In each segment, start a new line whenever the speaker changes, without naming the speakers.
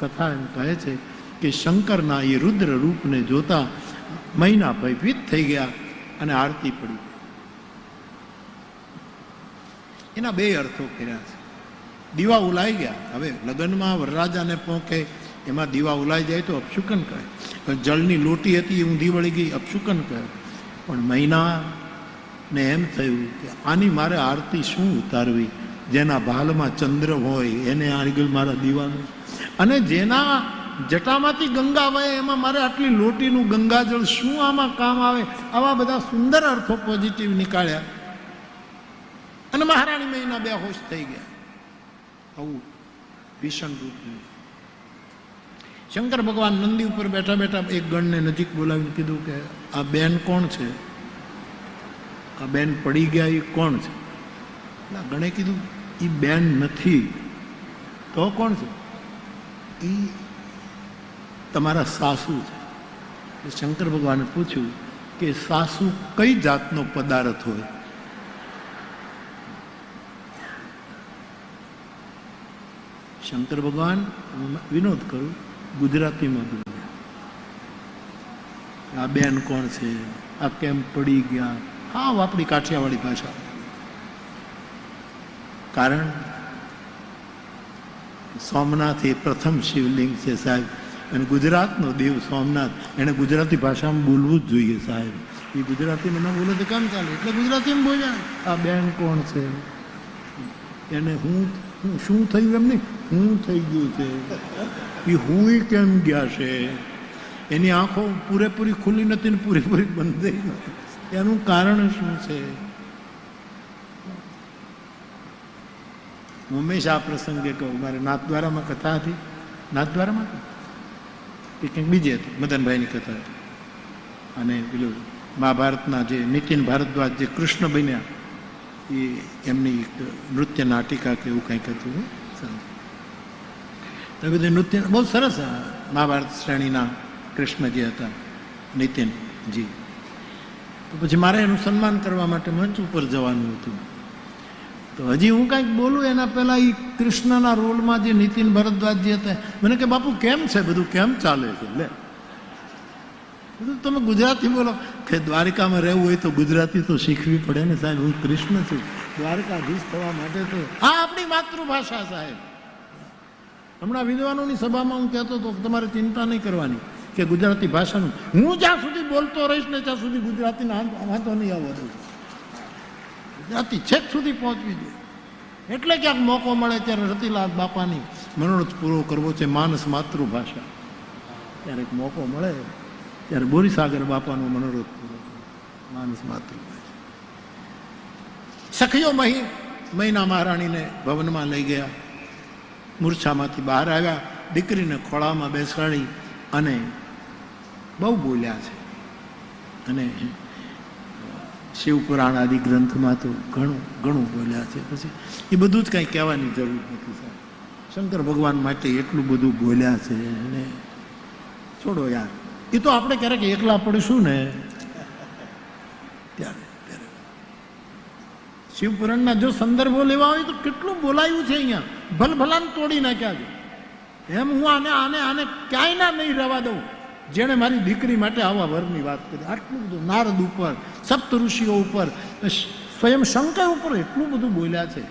કથા એમ કહે છે કે શંકરના એ રુદ્ર રૂપને જોતા મહિના ભયભીત થઈ ગયા અને આરતી પડી. એના બે અર્થો કર્યા છે. દીવા ઉલાઈ ગયા. હવે લગ્નમાં વરરાજાને પહોંચે એમાં દીવા ઉલાઈ જાય તો અપશુકન કહે. જળની લોટી હતી, એ ઊંધી વળી ગઈ, અપશુકન કહે. પણ મહિના ને એમ થયું કે આની મારે આરતી શું ઉતારવી? જેના ભાલમાં ચંદ્ર હોય, એને આગળ મારા દીવાનું અને જેના જટામાંથી ગંગા વહે, એમાં મારે આટલી લોટીનું ગંગાજળ શું આમાં કામ આવે? આવા બધા સુંદર અર્થો પોઝિટિવ નીકાળ્યા. અને મહારાણી મહિના બે હોશ થઈ ગયા. આવું ભીષણ રૂપ શંકર ભગવાન નંદી ઉપર બેઠા બેઠા એક ગણને નજીક બોલાવીને કીધું કે, આ બેન કોણ છે? આ બેન પડી ગયા એ કોણ છે? ગણે કીધું એ બેન નથી. તો કોણ છે? એ તમારા સાસુ છે. શંકર ભગવાને પૂછ્યું કે સાસુ કઈ જાતનો પદાર્થ હોય? શંકર ભગવાન વિનોદ કરું, ગુજરાતીમાં બોલ્યા આ બેન કોણ છે? આ કેમ પડી ગયા? હા આપણી કાઠિયાવાડી ભાષા. કારણ સોમનાથ એ પ્રથમ શિવલિંગ છે સાહેબ. અને ગુજરાતનો દેવ સોમનાથ. એને ગુજરાતી ભાષામાં બોલવું જ જોઈએ સાહેબ. એ ગુજરાતીમાં ન બોલે તો કામ ચાલે? એટલે ગુજરાતીમાં બોલ્યા આ બેન કોણ છે? એને હું હું શું થયું એમ નહીં? હું થઈ ગયું છે. એ હું કેમ ગયા છે? એની આંખો પૂરેપૂરી ખુલ્લી નથી ને પૂરેપૂરી બંધ થઈ નથી. એનું કારણ શું છે? હું હંમેશા આ પ્રસંગે કહું, મારે નાથદ્વારામાં કથા હતી. નાથદ્વારામાં કે? કંઈક બીજી હતી, મદનભાઈની કથા હતી. અને પેલું મહાભારતના જે નીતિન ભારદ્વાજ, જે કૃષ્ણ બન્યા, એ એમની એક નૃત્ય નાટિકા કે એવું કંઈક હતું. તો એ બધું નૃત્ય બહુ સરસ મહાભારત શ્રેણીના કૃષ્ણ જે હતા, નીતિનજી. તો પછી મારે એનું સન્માન કરવા માટે મંચ ઉપર જવાનું હતું. તો હજી હું કાંઈક બોલું એના પહેલાં એ કૃષ્ણના રોલમાં જે નીતિન ભરદ્વાજ જે હતા, મને કે, બાપુ, કેમ છે બધું? કેમ ચાલે છે? લે. બધું તમે ગુજરાતી બોલો. કે દ્વારિકામાં રહેવું હોય તો ગુજરાતી તો શીખવી પડે ને સાહેબ, હું કૃષ્ણ છું. દ્વારકાધીશ થવા માટે તો આ આપણી માતૃભાષા સાહેબ. હમણાં વિદ્વાનોની સભામાં હું કહેતો હતો તમારે ચિંતા નહીં કરવાની કે ગુજરાતી ભાષાનું. હું જ્યાં સુધી બોલતો રહીશ ને ત્યાં સુધી ગુજરાતીના વાંધો નહીં આવવા દઉં. ગુજરાતી છેક સુધી પહોંચવી જોઈએ. એટલે ક્યાંક મોકો મળે ત્યારે રતિલાલ બાપાની મનોરથ પૂરો કરવો છે માનસ માતૃભાષા. ક્યારેક મોકો મળે ત્યારે બોરીસાગર બાપાનો મનોરથ પૂરો. માનસ માતૃભાષા. સખીઓ મહી મહિના મહારાણીને ભવનમાં લઈ ગયા. મૂર્છામાંથી બહાર આવ્યા. દીકરીને ખોળામાં બેસાડી અને બહુ બોલ્યા છે. અને શિવપુરાણ આદિ ગ્રંથમાં તો ઘણું ઘણું બોલ્યા છે. પછી એ બધું જ કાંઈ કહેવાની જરૂર નથી સાહેબ. શંકર ભગવાન માટે એટલું બધું બોલ્યા છે અને છોડો યાર. એ તો આપણે ક્યારેક એકલા પડીશું ને. ત્યારે ત્યારે. શિવપુરાણના જો સંદર્ભો લેવા હોય તો કેટલું બોલાયું છે અહીંયા. ભલભલાને તોડી નાખ્યા છે. એમ હું આને આને આને ક્યાંય ના નહીં રહેવા દઉં. જેણે મારી દીકરી માટે આવા વરની વાત કરી. આટલું બધું નારદ ઉપર, સપ્ત ઋષિઓ ઉપર સ્વયં શંકર ઉપર એટલું બધું બોલ્યા છે.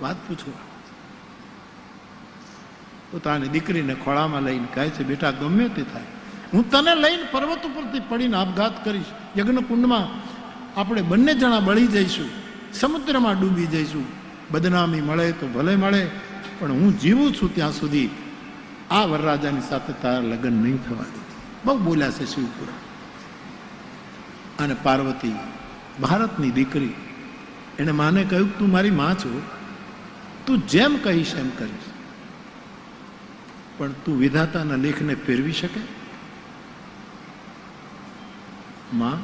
વાત પૂછો. પોતાની દીકરીને ખોળામાં લઈને કહે છે, બેટા, ગમે તે થાય. હું તને લઈને પર્વત ઉપરથી પડીને આપઘાત કરીશ. યજ્ઞકુંડમાં આપણે બંને જણા બળી જઈશું. સમુદ્રમાં ડૂબી જઈશું. બદનામી મળે તો ભલે મળે, પણ હું જીવું છું ત્યાં સુધી. આ વરરાજાની સાથે તારા લગ્ન નહીં થવા દે. બહુ બોલ્યા છે શિવપુરા અને પાર્વતી, ભારતની દીકરી એણે માને કહ્યું, તું મારી માં છો. તું જેમ કહીશ એમ કરીશ. પણ તું વિધાતાના લેખને ફેરવી શકે? માં,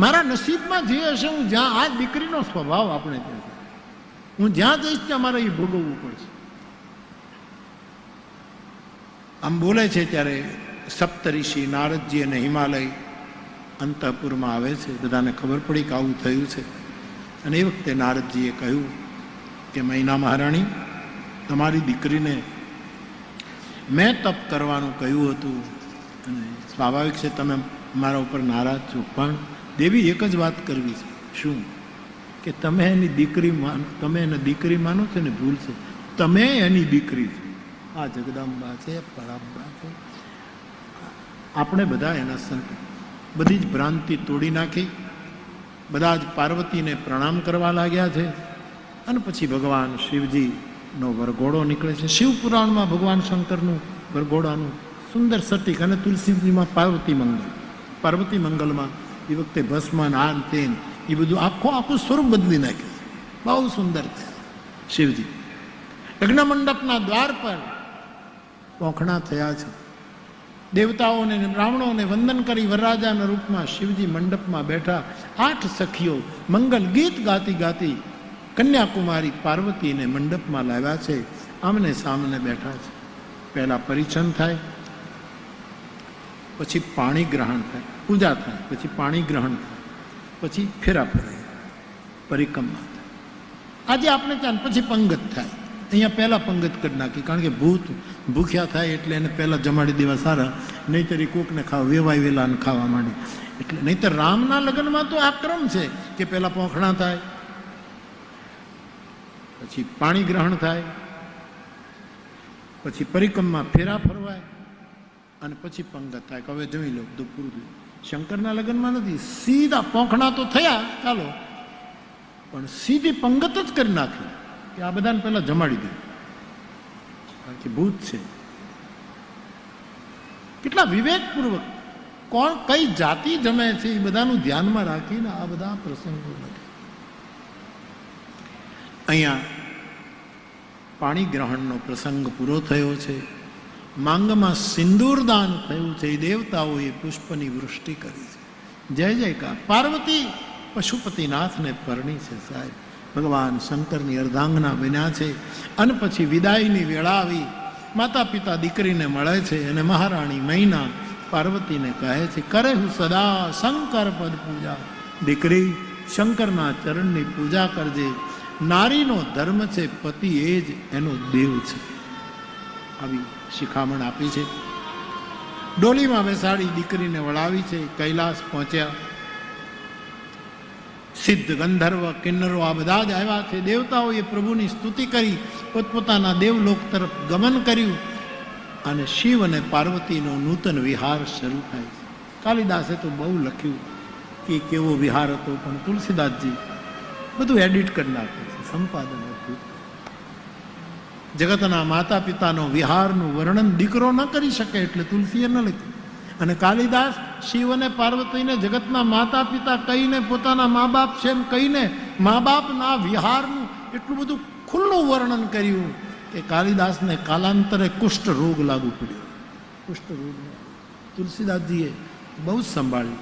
મારા નસીબમાં જે હશે, હું જ્યાં, આ દીકરીનો સ્વભાવ આપણે હું જ્યાં જઈશ, ત્યાં મારે એ ભોગવવું પડશે. આમ બોલે છે ત્યારે સપ્તઋષિ નારદજી અને હિમાલય અંતઃપુરમાં આવે છે. બધાને ખબર પડી કે આવું થયું છે. અને એ વખતે નારદજીએ કહ્યું કે મહિના મહારાણી, તમારી દીકરીને મેં તપ કરવાનું કહ્યું હતું. અને સ્વાભાવિક છે, તમે મારા ઉપર નારાજ છો. પણ દેવી એક જ વાત કરવી છે. શું? કે તમે એની દીકરી માનો, તમે એને દીકરી માનો છો ને ભૂલ છે. તમે એની દીકરી છો. આ જગદંબા છે, પરાંબા છે. આપણે બધા એના સંત. બધી જ ભ્રાંતિ તોડી નાખી. બધા જ પાર્વતીને પ્રણામ કરવા લાગ્યા છે. અને પછી ભગવાન શિવજીનો વરઘોડો નીકળે છે. શિવપુરાણમાં ભગવાન શંકરનું વરઘોડાનું સુંદર સટીક અને તુલસીજીમાં પાર્વતી મંગલ. પાર્વતી મંગલમાં એ વખતે ભસ્મન આન તેન એ બધું આખું આખું સ્વરૂપ બદલી નાખ્યું બહુ સુંદર થયા શિવજી. લગ્ન મંડપના દ્વાર પર પોખણા થયા છે. દેવતાઓને બ્રાહ્મણોને વંદન કરી વરરાજાના રૂપમાં શિવજી મંડપમાં બેઠા આઠ સખીઓ મંગલ ગીત ગાતી ગાતી કન્યાકુમારી પાર્વતીને મંડપમાં લાવ્યા છે. આમને સામને બેઠા છે. પહેલા પરિચન થાય, પછી પાણી ગ્રહણ થાય, પૂજા થાય, પછી પાણી ગ્રહણ થાય, પછી ફેરા ફરે પરિક્રમા થાય. આજે આપણે ત્યાં પછી પંગત થાય. અહીંયા પહેલાં પંગત કરી નાખી, કારણ કે ભૂત ભૂખ્યા થાય એટલે એને પહેલાં જમાડી દેવા સારા, નહીતર એ કોકને ખાવા, વેવાય વેલાને ખાવા માંડે. એટલે નહીંતર રામના લગ્નમાં તો આ ક્રમ છે કે પહેલાં પોખણા થાય, પછી પાણી ગ્રહણ થાય, પછી પરિક્રમમાં ફેરા ફરવાય, અને પછી પંગત થાય. કે હવે જમી લો, બધું પૂરું થયું. શંકરના લગ્નમાં નથી, સીધા પોખણા તો થયા, ચાલો, પણ સીધી પંગત જ કરી નાખી. કે આ બધાને પહેલાં જમાડી દે. કારણ કે ભૂત છે. કેટલા વિવેકપૂર્વક કોણ કઈ જાતિ જમે છે એ બધાનું ધ્યાનમાં રાખીને આ બધા પ્રસંગો નથી અહીંયા પાણી ગ્રહણનો પ્રસંગ પૂરો થયો છે. માંગમાં સિંદૂરદાન થયું છે. એ દેવતાઓએ પુષ્પની વૃષ્ટિ કરી છે. જય જયકાર. પાર્વતી પશુપતિનાથને પરણી છે સાહેબ. ભગવાન શંકરની અર્ધાંગના બન્યા છે અને પછી વિદાયની વેળા આવી. માતા પિતા દીકરીને મળે છે અને મહારાણી મૈના પાર્વતીને કહે છે, કરે હું સદા શંકર પદ પૂજા. દીકરી શંકરના ચરણની પૂજા કરજે. નારીનો ધર્મ છે, પતિ એ જ એનો દેવ છે. આવી શિખામણ આપી છે. ડોલીમાં બેસાડી દીકરીને વળાવી છે. કૈલાસ પહોંચ્યા. સિદ્ધ ગંધર્વ, કિન્નરો આ બધા જ આવ્યા છે. દેવતાઓએ પ્રભુની સ્તુતિ કરી, પોતપોતાના દેવલોક તરફ ગમન કર્યું અને શિવ અને પાર્વતીનો નૂતન વિહાર શરૂ થાય છે. કાલિદાસે તો બહુ લખ્યું કે કેવો વિહાર હતો, પણ તુલસીદાસજી બધું એડિટ કરી નાખે છે, સંપાદન હતું જગતના માતા પિતાનો વિહારનું વર્ણન દીકરો ન કરી શકે એટલે તુલસીએ ન લખ્યું. અને કાલિદાસ શિવ અને પાર્વતીને જગતના માતા પિતા કહીને પોતાના મા બાપ છે એમ કહીને મા બાપના વિહારનું એટલું બધું ખુલ્લું વર્ણન કર્યું કે કાલિદાસને કાલાંતરે કુષ્ઠ રોગ લાગુ પડ્યો. કુષ્ઠ રોગ. તુલસીદાસજીએ બહુ જ સંભાળ્યું.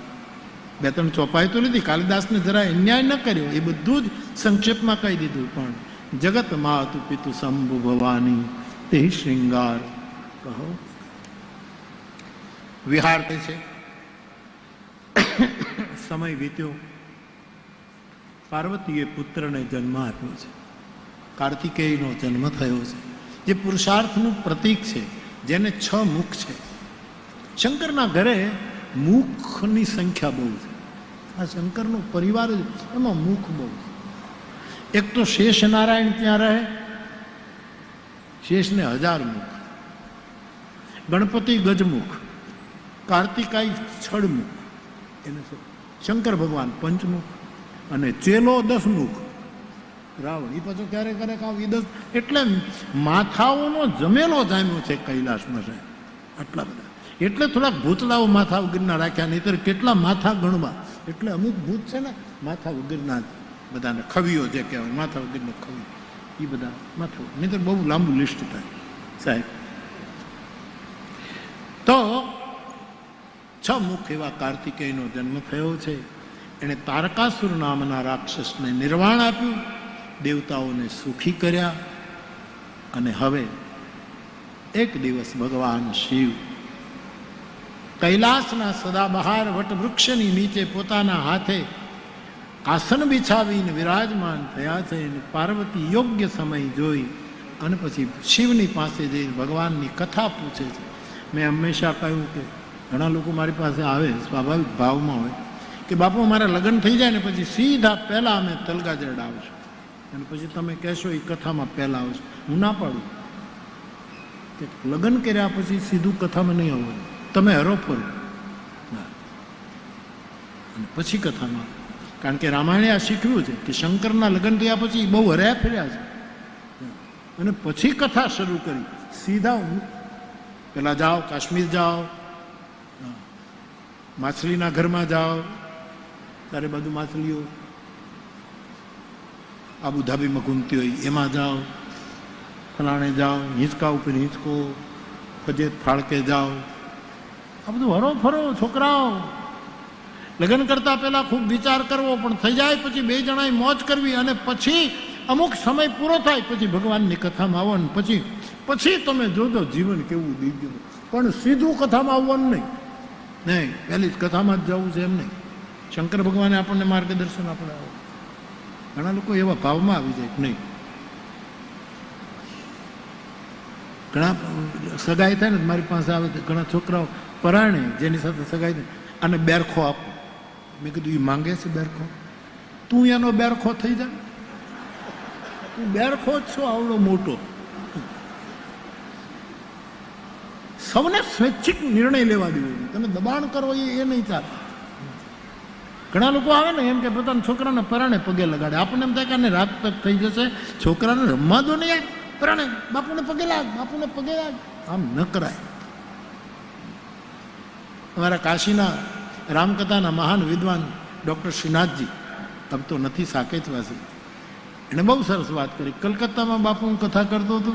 બે ત્રણ ચોપાઈ તો લીધી. કાલિદાસને જરા અન્યાય ન કર્યો. એ બધું જ સંક્ષેપમાં કહી દીધું. પણ જગત માતુ પિતુ શંભુ ભવાની તે શૃંગાર. કહો. વિહાર તે છે. સમય વીત્યો. પાર્વતીએ પુત્રને જન્મ આપ્યો છે. કાર્તિકેયનો જન્મ થયો છે. જે પુરુષાર્થનું પ્રતીક છે, જેને છ મુખ છે. શંકરના ઘરે મુખની સંખ્યા બહુ છે. આ શંકરનો પરિવાર જ એમાં મુખ બહુ છે. એક તો શેષ નારાયણ ત્યાં રહે. શેષને હજાર મુખ. ગણપતિ ગજમુખ. કાર્તિકાઈ છડમુખ એને શંકર ભગવાન પંચમુખ અને ચેલો દસમુખ. રાવણ એ પાછો ક્યારેક ક્યારેક આવ દસ એટલે માથાઓનો જમેલો જામ્યો છે કૈલાસમાં સાહેબ. આટલા બધા. એટલે થોડાક ભૂતલાઓ માથા વગરના રાખ્યા નહીં કેટલા માથા ગણવા. એટલે અમુક ભૂત છે ને, માથા વગરના બધાને ખવીઓ જે કહેવાય, માથા વગરનો ખવી. એ બધા માથા નહીં બહુ લાંબુ લિસ્ટ થાય. સાહેબ. તો છ મુખ એવા કાર્તિકેયનો જન્મ થયો છે. એણે તારકાસુર નામના રાક્ષસને નિર્વાણ આપ્યું, દેવતાઓને સુખી કર્યા અને હવે એક દિવસ ભગવાન શિવ કૈલાસના સદાબહાર વટવૃક્ષની નીચે પોતાના હાથે આસન બિછાવીને વિરાજમાન થયા છે અને પાર્વતી યોગ્ય સમય જોઈ અને પછી શિવની પાસે જઈને ભગવાનની કથા પૂછે છે. મેં હંમેશા કહ્યું કે ઘણા લોકો મારી પાસે આવે, સ્વાભાવિક ભાવમાં હોય, કે બાપુ મારા લગ્ન થઈ જાય ને પછી સીધા પહેલાં અમે તલગાજરડા આવશું. અને પછી તમે કહેશો એ કથામાં પહેલાં આવશો. હું ના પાડું. કે લગ્ન કર્યા પછી સીધું કથામાં નહીં આવવાનું. તમે હરો ફરો. અને પછી કથામાં. કારણ કે રામાયણે આ શીખવ્યું છે કે શંકરના લગ્ન થયા પછી બહુ હર્યા ફર્યા છે. અને પછી કથા શરૂ કરી. સીધા હું, પેલા જાઓ, કાશ્મીર જાઓ. માછલીના ઘરમાં જાઓ, તારે બધું માછલીઓ આબુ ધાબીમાં ઘૂમતી હોય, એમાં જાઓ, ફલાણે જાઓ, હિંચકા ઉપર હિંચકો ફજેત ફાળકે જાઓ. આ બધું હરો ફરો, છોકરાઓ. લગ્ન કરતા પહેલા ખૂબ વિચાર કરવો, પણ થઈ જાય પછી બે જણાએ મોજ કરવી અને પછી અમુક સમય પૂરો થાય, પછી ભગવાનની કથામાં આવવાનું, પછી પછી તમે જોજો જીવન કેવું દિવ્ય પણ સીધું કથામાં આવવાનું નહીં. નહીં, પહેલી જ કથામાં જ જવું છે એમ નહીં. શંકર ભગવાને આપણને માર્ગદર્શન આપણે ઘણા લોકો એવા ભાવમાં આવી જાય નહીં. ઘણા સગાઈ થાય ને મારી પાસે આવે તો ઘણા છોકરાઓ પરાણે જેની સાથે સગાઈ થાય અને બેરખો આપો. મેં કીધું એ માંગે છે બેરખો? તું એનો બેરખો થઈ જા. તું બેરખો જ છો, આવડો મોટો. સૌને સ્વૈચ્છિક નિર્ણય લેવા દેવો જોઈએ. તમે દબાણ કરો એ એ નહીં ચાલે ઘણા લોકો આવે ને એમ કે પોતાના છોકરાને પરાણે પગે લગાડે. આપણને એમ થાય કે આને રાત થઈ જશે. છોકરાને રમવા દો ને યાર. પરાણે. બાપુને પગે લાગ. બાપુને પગે લાગ. આમ ન કરાય. અમારા કાશીના રામકથાના મહાન વિદ્વાન ડૉક્ટર શ્રીનાથજી, તમ તો નથી સાકેતવાસી. એણે બહુ સરસ વાત કરી. કલકત્તામાં બાપુ હું કથા કરતો હતો.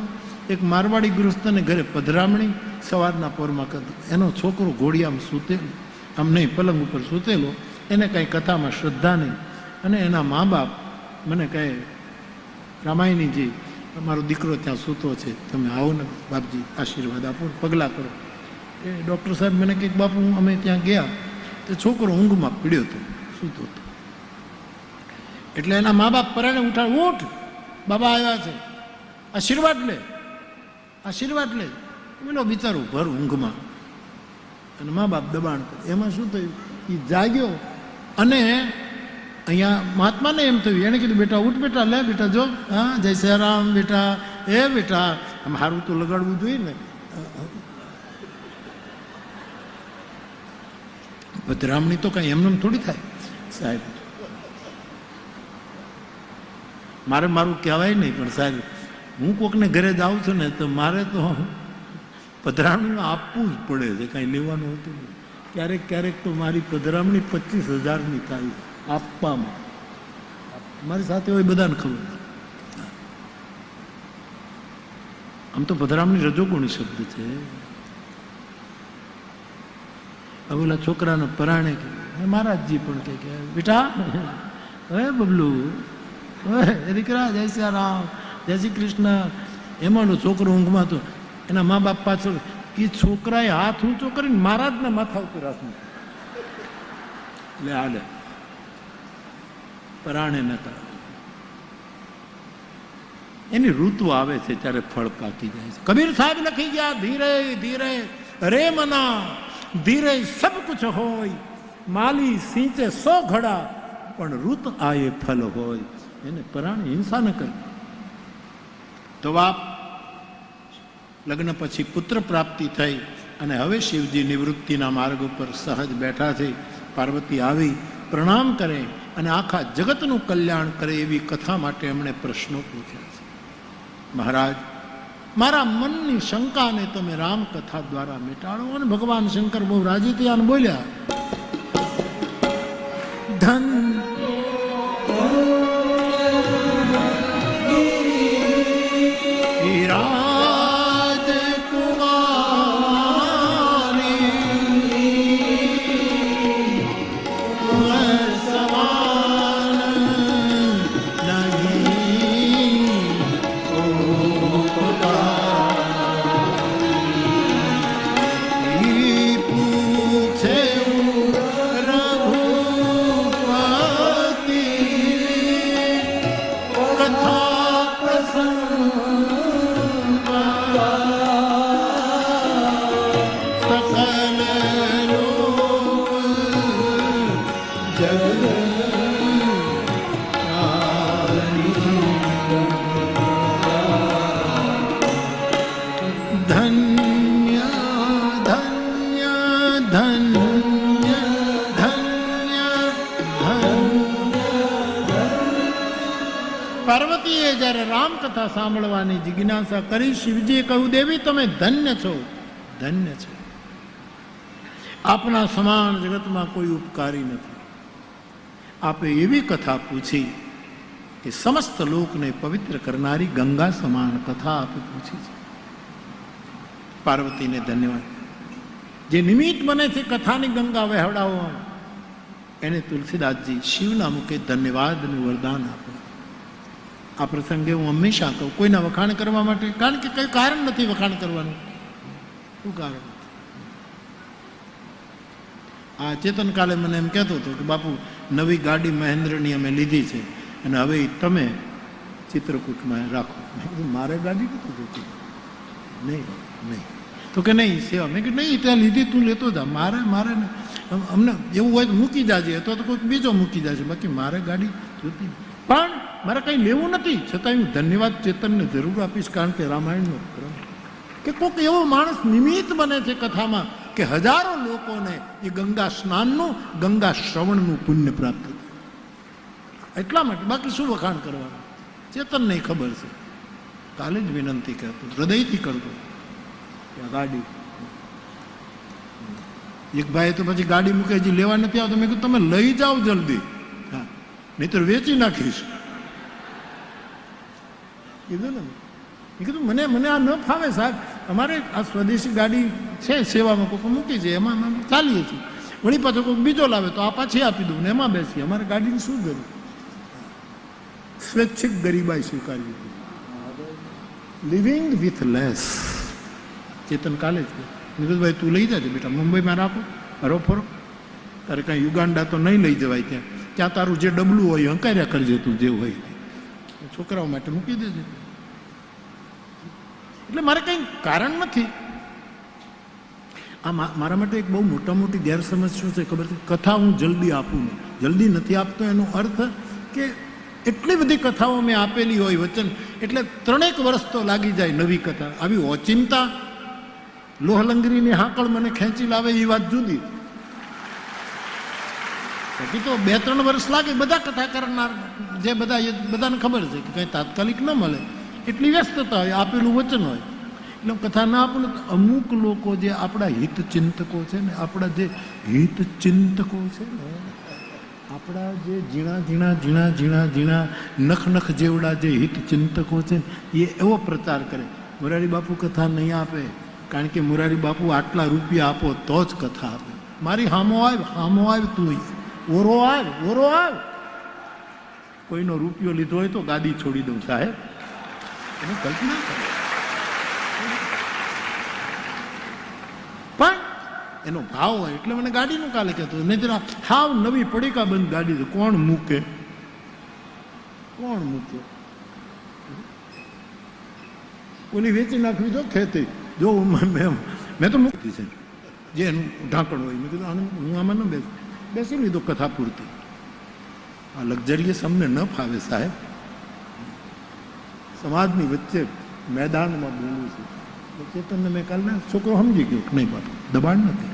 એક મારવાડી ગૃહસ્થને ઘરે પધરામણી સવારના પોરમાં કરતો એનો છોકરો ઘોડિયામાં સૂતેલો, આમ નહીં, પલંગ ઉપર સૂતેલો, એને કાંઈ કથામાં શ્રદ્ધા નહીં. અને એના મા બાપ મને કહે, રામાયણીજી તમારો દીકરો ત્યાં સૂતો છે. તમે આવો ને, બાપજી, આશીર્વાદ આપો પગલાં કરો. એ ડૉક્ટર સાહેબ મને કંઈક બાપુ, અમે ત્યાં ગયા. તે છોકરો ઊંઘમાં પીડ્યો હતો, સૂતો હતો. એટલે એના મા બાપ પરાણે ઉઠાડ, ઉઠ, બાબા આવ્યા છે. આશીર્વાદ લે. આશીર્વાદ લે. એનો બિચારો ભર ઊંઘમાં. અને મા બાપ દબાણ કરે. એમાં શું થયું? એ જાગ્યો અને અહીંયા મહાત્માને એમ થયું એણે કીધું, બેટા, ઉઠ બેટા, લે બેટા, જો. હા, જય શ્રીરામ બેટા. એ બેટા, આમ સારું તો લગાડવું જોઈએ ને. ભદ્રામણી તો કાંઈ એમને થોડી થાય, સાહેબ. મારે મારું કહેવાય નહીં, પણ સાહેબ હું કોકને ઘરે જાઉં છું ને તો મારે તો પધરામણી આપવું જ પડે છે, કાંઈ લેવાનું હોતું ક્યારેક ક્યારેક તો મારી પધરામણી પચીસ હજારની થાય આપવામાં. મારી સાથે હોય બધાને ખબર આમ તો પધરામણી રજોગુણી શબ્દ છે. હવે ઓલા છોકરાને પરાણે કહે મહારાજજી પણ કહે કે, બેટા, હે બબલું, હે દીકરા જય શ્રી રામ જય શ્રી કૃષ્ણ. એમાંનો છોકરો ઊંઘમાં તો એના મા બાપ પાછળ એ છોકરાએ હાથ ઊંચો કરીને મહારાજના માથા ઉપર હાથ મૂક્યો. એટલે હાલે. પરાણે નતા એની ઋતુ આવે છે ત્યારે ફળ પાકી જાય છે. કબીર સાહેબ લખી ગયા, ધીરે ધીરે, રે મના, ધીરે સબ કુછ હોય, માલી સિંચે સો ઘડા, પણ ઋત આયે ફલ હોય. એને પરાણે હિંસા ન કરી. તો બાપ લગ્ન પછી પુત્ર પ્રાપ્તિ થઈ અને હવે શિવજી નિવૃત્તિના માર્ગ ઉપર સહજ બેઠા છે. પાર્વતી આવી, પ્રણામ કરે અને આખા જગતનું કલ્યાણ કરે એવી કથા માટે એમણે પ્રશ્નો પૂછ્યા છે. મહારાજ, મારા મનની શંકાને તમે રામ કથા દ્વારા મિટાડો અને ભગવાન શંકર બહુ રાજી થયા બોલ્યા. ધન Oh. રામકથા સાંભળવાની જિજ્ઞાસા કરી શિવજીએ કહ્યું, દેવી, તમે ધન્ય છો. ધન્ય છો. આપના સમાન જગતમાં કોઈ ઉપકારી નથી. આપે એવી કથા પૂછી કે સમસ્ત લોકને પવિત્ર કરનારી ગંગા સમાન કથા આપે પૂછી છે. પાર્વતીને ધન્યવાદ. જે નિમિત્ત બને છે કથાની ગંગા વહેવડાવવા એને તુલસીદાસજી શિવના મુખે ધન્યવાદનું વરદાન આપ્યું આ પ્રસંગે હું હંમેશા કહું, કોઈના વખાણ કરવા માટે, કારણ કે કંઈ કારણ નથી વખાણ કરવાનું. શું કારણ? આ ચેતન કાલે મને એમ કહેતો હતો કે, બાપુ, નવી ગાડી મહેન્દ્રની અમે લીધી છે અને હવે તમે ચિત્રકૂટમાં રાખો. મારે ગાડી નથી જોતી નહીં નહીં. તો કે, નહીં, સેવા. મેં કે નહીં, ત્યાં લીધી, તું લેતો જા. મારે મારે અમને એવું હોય તો મૂકી જાજે, અથવા તો કોઈક બીજો મૂકી જાજે. બાકી મારે ગાડી જોતી પણ મારે કંઈ લેવું નથી. છતાં હું ધન્યવાદ ચેતનને જરૂર આપીશ કારણ કે રામાયણનો ક્રમ કે કોઈક એવો માણસ નિમિત્ત બને છે કથામાં કે હજારો લોકોને એ ગંગા સ્નાનનું, ગંગા શ્રવણનું પુણ્ય પ્રાપ્ત થાય. એટલા માટે બાકી શું વખાણ કરવાનું? ચેતનને ખબર છે. કાલે જ વિનંતી કરતો, હૃદયથી કરતો. ગાડી. એક ભાઈ તો પછી ગાડી મૂકે, હજી લેવા નથી આવતો. મેં કીધું, તમે લઈ જાઓ જલ્દી. હા. નહીતર વેચી નાખીશ. કીધું ને મેં કીધું, મને મને આ ન ફાવે સાહેબ. અમારે આ સ્વદેશી ગાડી છે સેવામાં કોઈ મૂકી છે, એમાં અમે ચાલીએ છીએ. વળી પાછો કોઈ બીજો લાવે તો આ પાછી આપી દઉં ને એમાં બેસીએ. અમારે ગાડીની શું કર્યું સ્વૈચ્છિક ગરીબાઈ સ્વીકારી લિવિંગ વિથ લેસ ચેતન કાલે જ નીરજભાઈ, તું લઈ જાજે બેટા, મુંબઈમાં રાખો. હરો ફરો. તારે કાંઈ યુગાંડા તો નહીં લઈ જવાય ત્યાં. ત્યાં તારું જે ડબલું હોય હંકાર્યા કરજે તું, જે હોય છોકરાઓ માટે મૂકી દેજે. એટલે મારે કંઈ કારણ નથી. આ મારા માટે એક બહુ મોટા મોટી ગેરસમજ શું છે. ખબર છે? કથા હું જલ્દી આપું નહીં. જલ્દી નથી આપતો એનો અર્થ કે એટલી બધી કથાઓ મેં આપેલી હોય વચન, એટલે ત્રણેક વર્ષ તો લાગી જાય નવી કથા. આવી ઓચિંતા, લોહલંગરીની હાકળ મને ખેંચી લાવે એ વાત જુદી. પછી તો બે ત્રણ વર્ષ લાગે બધા કથા કરનાર જે બધા બધાને ખબર છે કે કંઈ તાત્કાલિક ન મળે. એટલી વ્યસ્તતા હોય, આપેલું વચન હોય. એટલે કથા ના આપું અમુક લોકો જે આપણા હિત ચિંતકો છે ને, આપણા જે હિત ચિંતકો છે ને, આપણા જે ઝીણા ઝીણા ઝીણા ઝીણા ઝીણા નખ નખ જેવડા જે હિત ચિંતકો છે એ એવો પ્રચાર કરે. મોરારી બાપુ કથા નહીં આપે, કારણ કે મોરારી બાપુ આટલા રૂપિયા આપો તો જ કથા આપે. મારી હામો આવ હામો આવ તું ઓરો આવ ઓરો આવ. કોઈનો રૂપિયો લીધો હોય તો ગાદી છોડી દઉં સાહેબ. એની કલ્પના કરો. પણ એનો ભાવ હોય એટલે મને ગાડીનું કાલે કહેતો નહીં તો હાવ નવી પડીકા બંધ ગાડી છે. કોણ મૂકે? કોણ મૂકે? ઓલી વેચી નાખવી જો ખેતી. જો મેં તો મૂકી છે. જે એનું ઢાંકણ હોય, મેં કીધું, આને હું આમાં ન બેસ બેસી લીધો કથા પૂરતી. આ લક્ઝરીયસ અમને ન ફાવે સાહેબ. સમાજની વચ્ચે મેદાનમાં બોલું છે. એટલે ચેતનને મેં કાલે છોકરો સમજી ગયો નહીં બાપુ, દબાણ નથી.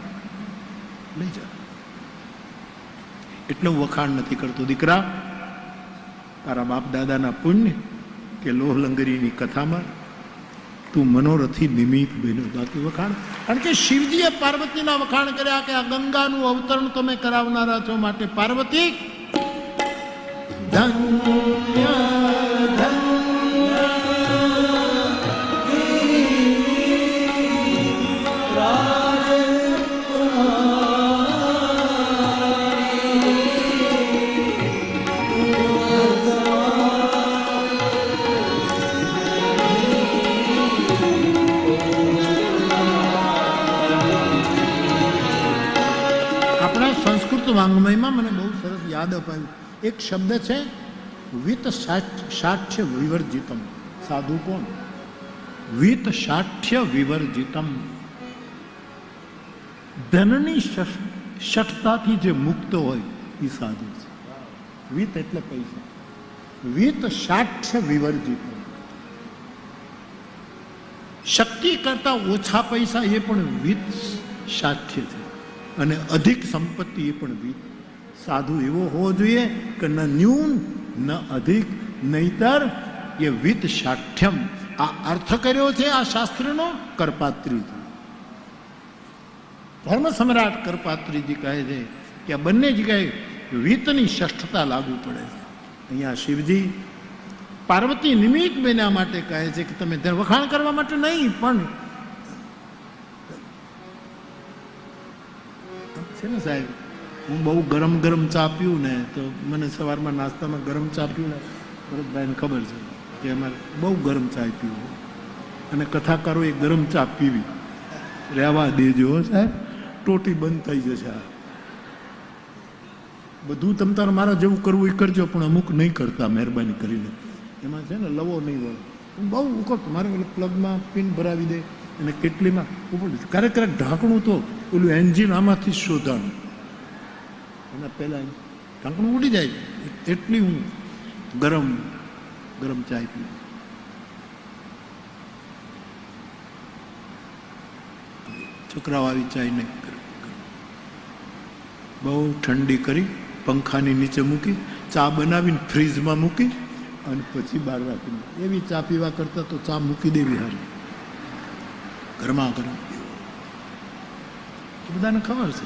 લઈ જા. એટલે વખાણ નથી કરતો દીકરા. તારા બાપ દાદાના પુણ્ય કે લોહ લંગરીની કથામાં તું મનોરથી નિમિત્ત બન્યો. બાકી વખાણ. કારણ કે શિવજીએ પાર્વતીના વખાણ કર્યા કે આ ગંગાનું અવતરણ તમે કરાવનારા છો માટે પાર્વતી. ધન્ય યાદ અપાયું. એક શબ્દ છે, વિત સાઠ્ય વિવર્જિતમ. સાધુ કોણ? વિત સાઠ્ય વિવર્જિતમ. ધનની શશ- જે મુક્ત હોય, એ સાધુ છે. વિત એટલે પૈસા. વિત સાઠ્ય વિવર્જિતમ. શક્તિ કરતા ઓછા પૈસા એ પણ વિત સાઠ્ય છે. અને અધિક સંપત્તિ એ પણ વિત. સાધુ એવો હોવો જોઈએ કે ન ન્યૂન, ન અધિક નહીતર એ વિત સાઠ્યમ આ અર્થ કર્યો છે આ શાસ્ત્રનો કરપાત્રીજી. ધર્મ સમ્રાટ કરપાત્રીજી કહે છે કે આ બંને જગ્યાએ વિતની શ્રેષ્ઠતા લાગુ પડે છે. અહીંયા શિવજી પાર્વતી નિમિત્ત બન્યા માટે કહે છે કે તમે વખાણ કરવા માટે નહીં, પણ છે ને સાહેબ? હું બહુ ગરમ ગરમ ચા પીવું ને તો મને સવારમાં નાસ્તામાં ગરમ ચા પીવું ને ભરતભાઈને ખબર છે કે અમારે બહુ ગરમ ચા પીવું અને કથાકારો એ ગરમ ચા પીવી. રહેવા દેજો સાહેબ. ટોટી બંધ થઈ જશે આ. બધું તમ તારે મારા જેવું કરવું એ કરજો, પણ અમુક નહીં કરતા, મહેરબાની કરીને. એમાં છે ને લવો નહીં વળો. બહુ ઉકળતો, મારે ઓલું પ્લગમાં પિન ભરાવી દે. અને કેટલીમાં, ઉપર, ક્યારેક ક્યારેક ઢાંકણું તો ઓલું એન્જિન આમાંથી જ શોધાણું. એના પહેલાં ઢાંકણું ઉડી જાય, એટલી હું ગરમ ગરમ ચાય પીવું છોકરાઓ આવી ચાય નહીં બહુ ઠંડી કરી, પંખાની નીચે મૂકી, ચા બનાવીને ફ્રીજમાં મૂકી અને પછી બહાર રાખી એવી ચા પીવા કરતાં તો ચા મૂકી દેવી હારી. ગરમા ગરમ પીવું. બધાને ખબર છે.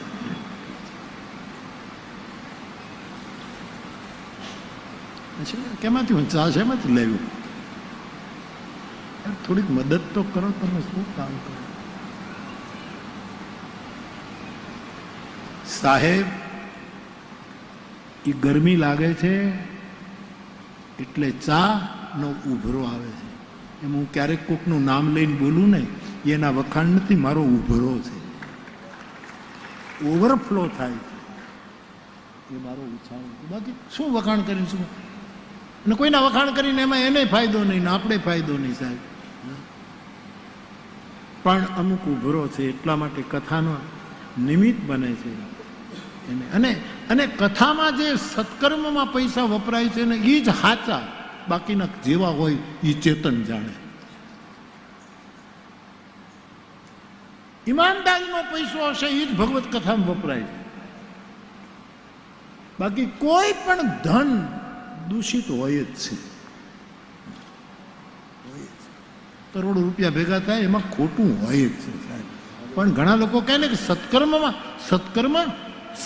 કેમાંથી હું ચા શેમાંથી લેવું થોડીક મદદ તો કરો, તમે શું કામ કરો? સાહેબ એ ગરમી લાગે છે, એટલે ચા નો ઉભરો આવે છે. એમ હું ક્યારેક કોકનું નામ લઈને બોલું ને, એના વખાણ નથી મારો ઉભરો છે. ઓવરફ્લો થાય છે. એ મારો ઉછાળ બાકી શું વખાણ કરીને શું? અને કોઈના વખાણ કરીને એમાં એને ફાયદો નહીં ને આપણે ફાયદો નહીં સાહેબ. પણ અમુક ઉભરો છે એટલા માટે કથાનો નિમિત્ત બને છે એને. અને અને કથામાં જે સત્કર્મમાં પૈસા વપરાય છે ને એ જ હાચા. બાકીના જેવા હોય એ ચેતન જાણે. ઈમાનદારીનો પૈસો હશે એ જ ભગવત કથામાં વપરાય છે. બાકી કોઈ પણ ધન દૂષિત હોય જ છે. કરોડ રૂપિયા ભેગા થાય એમાં ખોટું હોય જ છે સાહેબ. પણ ઘણા લોકો કહે ને કે સત્કર્મમાં સત્કર્મ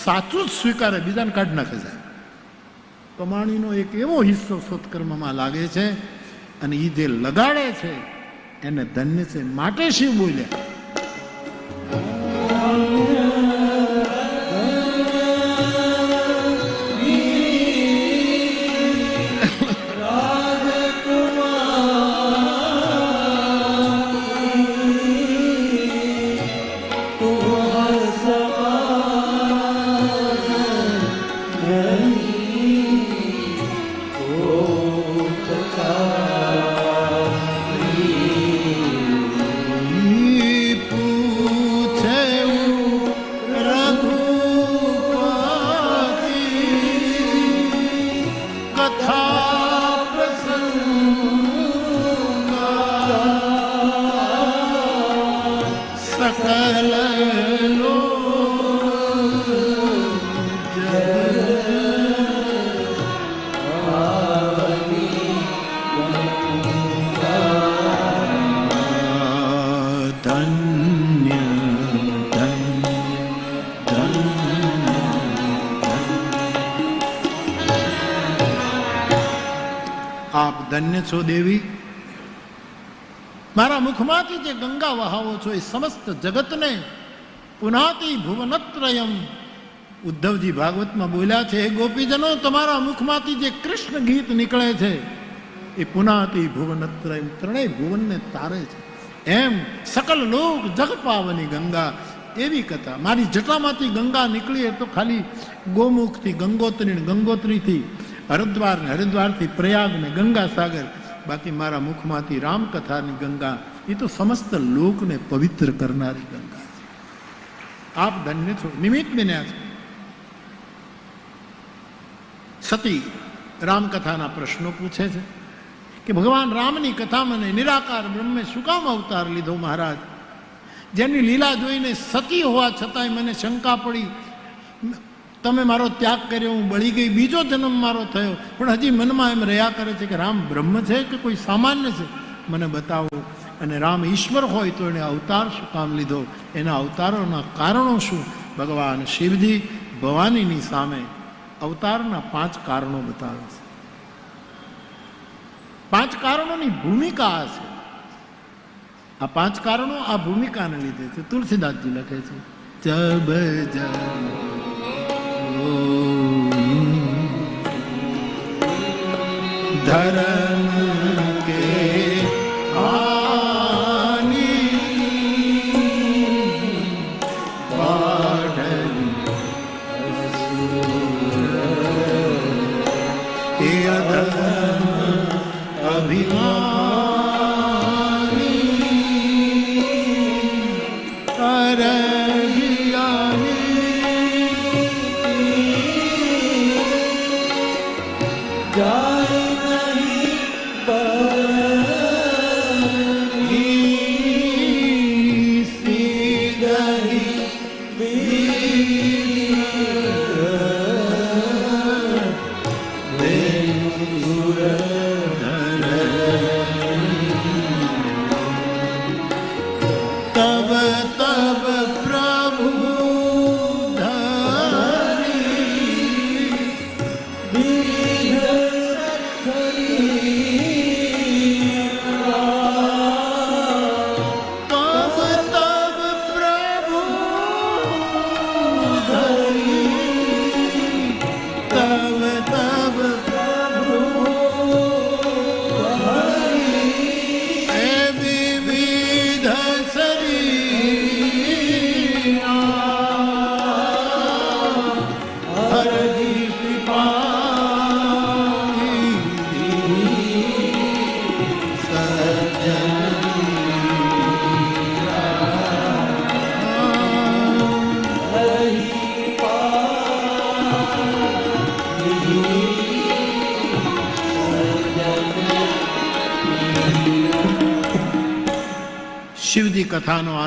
સાચું જ સ્વીકારે, બીજાને કાઢી નાખે સાહેબ. કમાણીનો એક એવો હિસ્સો સત્કર્મમાં લાગે છે અને એ જે લગાડે છે, એને ધન્ય છે. માટે શિવ બોલ્યા? ધન્ય છો દેવી? મારા મુખમાંથી જે ગંગા વહાવો છો એ સમસ્ત જગતને પુનાતિ ભુવનત્રયમ. ઉદ્ધવજી ભાગવતમાં બોલ્યા છે, હે ગોપીજનો, તમારા મુખમાંથી જે કૃષ્ણ ગીત નીકળે છે, એ પુનાતિ ભુવનત્રયમ ત્રણેય ભુવનને તારે છે. એમ સકલ લોક જગપાવની ગંગા. એવી કથા. મારી જટામાંથી ગંગા નીકળી એ તો ખાલી ગોમુખથી ગંગોત્રી ગંગોત્રીથી હરિદ્વાર ને હરિદ્વારથી પ્રયાગ ને ગંગા સાગર બાકી મારા મુખમાંથી રામકથાની ગંગા એ તો સમસ્ત લોકને પવિત્ર કરનારી ગંગા છે. આપ ધન્ય છો, નિમિત્ત બન્યા છો. સતી રામકથાના પ્રશ્નો પૂછે છે કે ભગવાન રામની કથા મને નિરાકાર બ્રહ્મે શું કામ અવતાર લીધો મહારાજ? જેની લીલા જોઈને સતી હોવા છતાંય મને શંકા પડી તમે મારો ત્યાગ કર્યો, હું બળી ગઈ, બીજો જન્મ મારો થયો. પણ હજી મનમાં એમ રહ્યા કરે છે કે રામ બ્રહ્મ છે કે કોઈ સામાન્ય છે? મને બતાવો. અને રામ ઈશ્વર હોય તો એને અવતાર શું કામ લીધો? એના અવતારોના કારણો શું? ભગવાન શિવજી ભવાનીની સામે અવતારના પાંચ કારણો બતાવે છે. પાંચ કારણોની ભૂમિકા આ છે. આ પાંચ કારણો આ ભૂમિકાને લીધે છે. તુલસીદાસજી લખે છે, જબ જબ धर्म के आनी बाढ़ी ये अधर्म अभिमानी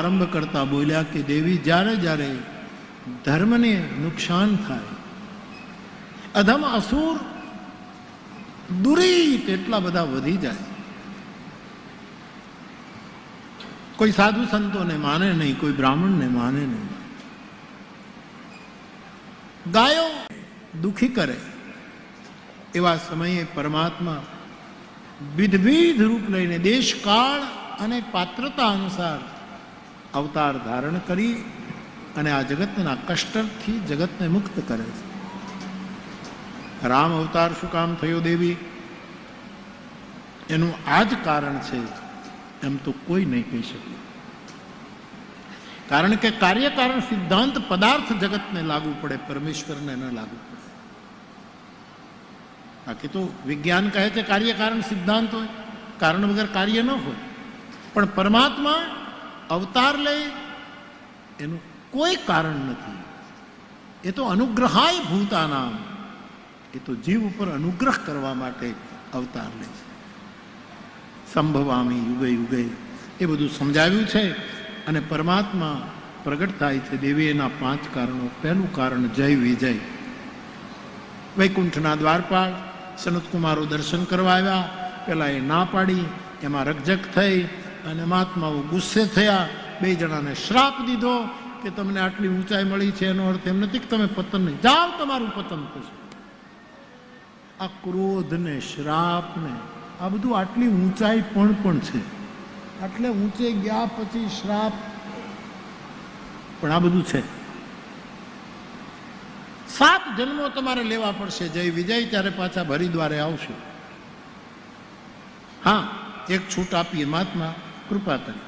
આરંભ કરતા બોલ્યા કે, દેવી, જ્યારે જ્યારે ધર્મને નુકસાન થાય, અધમ અસુર દુરી તેટલા બધા વધી જાય. કોઈ સાધુ સંતોને માને નહીં, કોઈ બ્રાહ્મણને માને નહીં. ગાયો દુખી કરે. એવા સમયે પરમાત્મા વિધવિધ રૂપ લઈને દેશ કાળ અને પાત્રતા અનુસાર અવતાર ધારણ કરી અને આ જગતના કષ્ટથી જગતને મુક્ત કરે છે. રામ અવતાર શું કામ થયો દેવી? એનું આ જ કારણ છે, એમ તો કોઈ નહીં કહી શકે. કારણ કે કાર્યકારણ સિદ્ધાંત પદાર્થ જગતને લાગુ પડે, પરમેશ્વરને ન લાગુ પડે. બાકી તો વિજ્ઞાન કહે છે કાર્યકારણ સિદ્ધાંત હોય, કારણ વગર કાર્ય ન હોય. પણ પરમાત્મા અવતાર લે, એનું કોઈ કારણ નથી. એ તો અનુગ્રહાય ભૂતાનામ એ તો જીવ ઉપર અનુગ્રહ કરવા માટે અવતાર લે છે. સંભવામી યુગે યુગે એ બધું સમજાવ્યું છે અને પરમાત્મા પ્રગટ થાય છે. દેવી એના પાંચ કારણો. પહેલું કારણ જય વિજય. વૈકુંઠના દ્વારપાળ, સનતકુમારો દર્શન કરવા આવ્યા. પહેલાં એ ના પાડી, એમાં રકઝક થઈ અને મહાત્માઓ ગુસ્સે થયા. બે જણાને શ્રાપ દીધો કે તમને આટલી ઊંચાઈ મળી છે, એનો અર્થ એમ નથી કે તમે પતન નહીં જાઓ, તમારું પતન થશે. આ ક્રોધ ને શ્રાપ ને આ બધું આટલી ઊંચાઈ પણ પણ છે. આટલે ઊંચે ગયા પછી શ્રાપ પણ આ બધું છે. સાત જન્મો તમારે લેવા પડશે, જય વિજય, ત્યારે પાછા ભરિદ્વારે આવશે. હા, એક છૂટ આપીએ મહાત્મા. કૃપા કરી.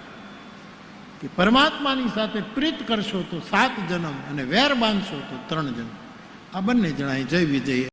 કે પરમાત્માની સાથે પ્રીત કરશો તો સાત જન્મ અને વેર બાંધશો તો ત્રણ જન્મ. આ બંને જણાએ જય વિજય.